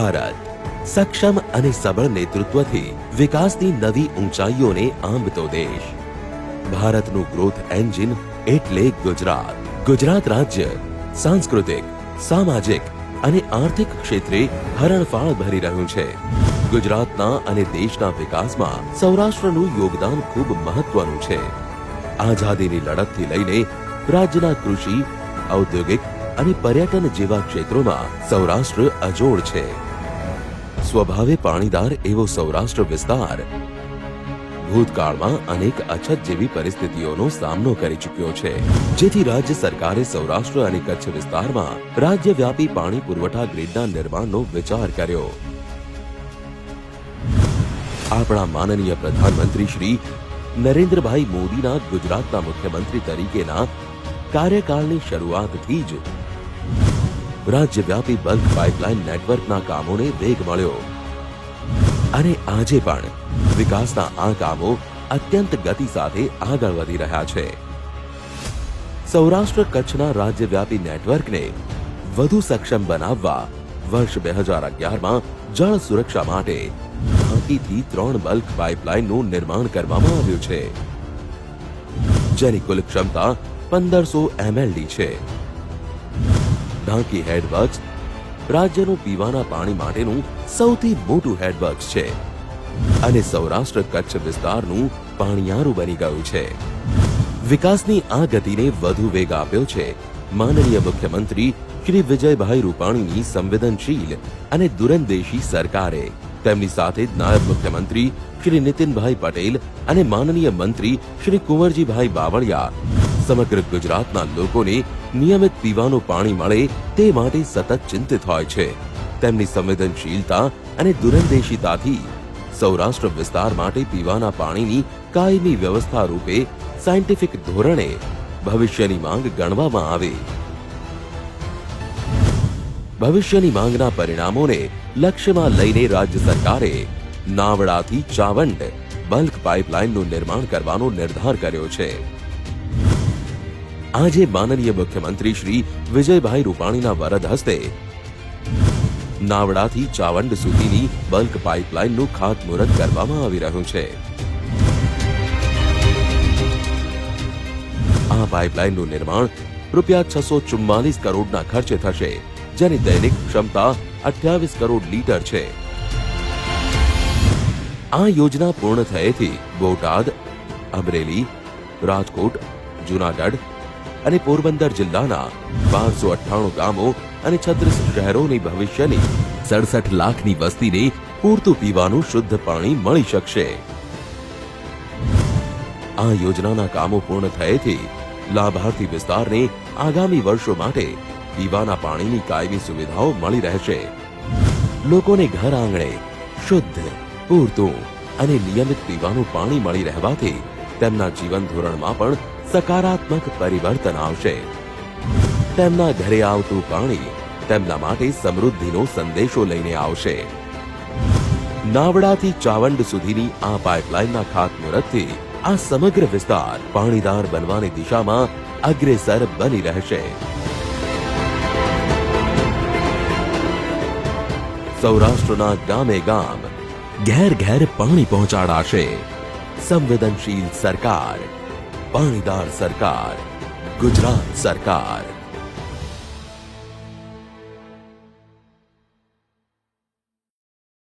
ભારત. સક્ષમ અને સબળ નેતૃત્વથી વિકાસની નવી ઊંચાઈઓને આંબતો દેશ. ભારતનું ગ્રોથ એન્જિન એટલે ગુજરાત. ગુજરાત રાજ્ય, સાંસ્કૃતિક, સામાજિક અને આર્થિક ક્ષેત્રે હરણફાળ ભરી રહ્યું છે. ગુજરાતના અને દેશના વિકાસમાં સૌરાષ્ટ્રનું યોગદાન ખૂબ મહત્વનું છે. આઝાદીની લડતથી લઈને રાજ્યના કૃષિ, ઔદ્યોગિક અને પર્યટન જેવા ક્ષેત્રોમાં સૌરાષ્ટ્ર અજોડ છે. સ્વભાવે પાણીદાર એવો સૌરાષ્ટ્ર વિસ્તાર. ભૂતકાળમાં અનેક અછત જેવી પરિસ્થિતિઓનો સામનો કરી ચૂક્યો છે. જેથી રાજ્ય સરકારે સૌરાષ્ટ્ર અને કચ્છ વિસ્તારમાં રાજ્યવ્યાપી પાણી પુરવઠા ગ્રીડના નિર્માણનો વિચાર કર્યો. આપણા માનનીય પ્રધાનમંત્રી શ્રી નરેન્દ્રભાઈ મોદીના ગુજરાતના મુખ્યમંત્રી તરીકેના કાર્યકાળની શરૂઆતથી જ રાજ્યવ્યાપી બલ્ક પાઇપલાઇન નેટવર્કના કામોને વેગ મળ્યો. અને આજે પણ વિકાસના આ કામો અત્યંત ગતિ સાથે આગળ વધી રહ્યા છે. સૌરાષ્ટ્ર કચ્છના રાજ્યવ્યાપી નેટવર્કને વધુ સક્ષમ બનાવવા વર્ષ બે હજાર અગિયારમાં જળ સુરક્ષા માટે ઢાંકીથી ત્રણ બલ્ક પાઇપલાઇનનું નિર્માણ કરવામાં આવ્યું છે. જેની કુલ ક્ષમતા પંદરસો એમએલડી છે. ઢાંકી હેડવર્ક્સ રાજ્યનું પીવાના પાણી માટેનું સૌથી મોટું હેડવર્ક્સ છે. અને સૌરાષ્ટ્ર કચ્છ વિસ્તારનું પાણીયારું બની ગયું છે. વિકાસની આ ગતિને વધુ વેગ આપ્યો છે. માનનીય મુખ્યમંત્રી શ્રી વિજયભાઈ રૂપાણીની સંવેદનશીલ અને દૂરંદેશી સરકારે, તેમની સાથે નાયબ મુખ્યમંત્રી શ્રી નીતિનભાઈ પટેલ અને માનનીય મંત્રી શ્રી કુંવરજીભાઈ બાવળિયા સમગ્ર ગુજરાતના લોકોને નિયમિત પીવાનું પાણી મળે તે માટે સતત ચિંતિત હોય છે. તેમની સંવેદનશીલતા અને દૂરંદેશીતાથી સૌરાષ્ટ્ર વિસ્તાર માટે પીવાના પાણીની કાયમી વ્યવસ્થા રૂપે સાયન્ટિફિક ધોરણે ભવિષ્યની માંગ ગણવામાં આવે. ભવિષ્યની માંગના પરિણામોને લક્ષ્યમાં લઈને રાજ્ય સરકારે નાવડાથી ચાવંડ બલ્ક પાઇપલાઇનનું નિર્માણ કરવાનો નિર્ધાર કર્યો છે. આજે માનનીય મુખ્યમંત્રી શ્રી વિજયભાઈ રૂપાણીના વરદ હસ્તે નાવડાથી ચાવંડ સુધીની બલ્ક પાઇપલાઇનનું ખાતમુહૂર્ત કરવામાં આવી રહ્યું છે. આ પાઇપલાઇનનું નિર્માણ રૂપિયા છસો ચુમ્માલીસ કરોડના ખર્ચે થશે, જેની દૈનિક ક્ષમતા અઠ્યાવીસ કરોડ લીટર છે. આ યોજના પૂર્ણ થયેથી બોટાદ, અમરેલી, રાજકોટ, જુનાગઢ અને પોરબંદર જિલ્લાના બારસો અઠ્ઠાણું ગામો અને છત્રીસ શહેરોની ભવિષ્યની સડસઠ લાખની વસ્તીને પૂરતું પીવાનું શુદ્ધ પાણી મળી શકશે. આ યોજનાના કામો પૂર્ણ થયેથી લાભાર્થી વિસ્તારને આગામી વર્ષો માટે પીવાના પાણીની કાયમી સુવિધાઓ મળી રહેશે. લોકોને ઘર આંગણે શુદ્ધ, પૂરતું અને નિયમિત પીવાનું પાણી મળી રહેવાથી તેમના જીવન ધોરણમાં પણ સકારાત્મક પરિવર્તન આવશે. તેમના ઘરે આવતું પાણી તેમના માટે સમૃદ્ધિનો સંદેશો લઈને આવશે. નાવડાથી ચાવંડ સુધીની આ પાઇપલાઇનના ખાતમુહૂર્તથી આ સમગ્ર વિસ્તાર પાણીદાર બનવાની દિશામાં અગ્રેસર બની રહેશે. સૌરાષ્ટ્રના ગામે ગામ ઘેર ઘેર પાણી પહોંચાડાશે. સંવેદનશીલ સરકાર પાણીદાર સરકાર ગુજરાત સરકાર.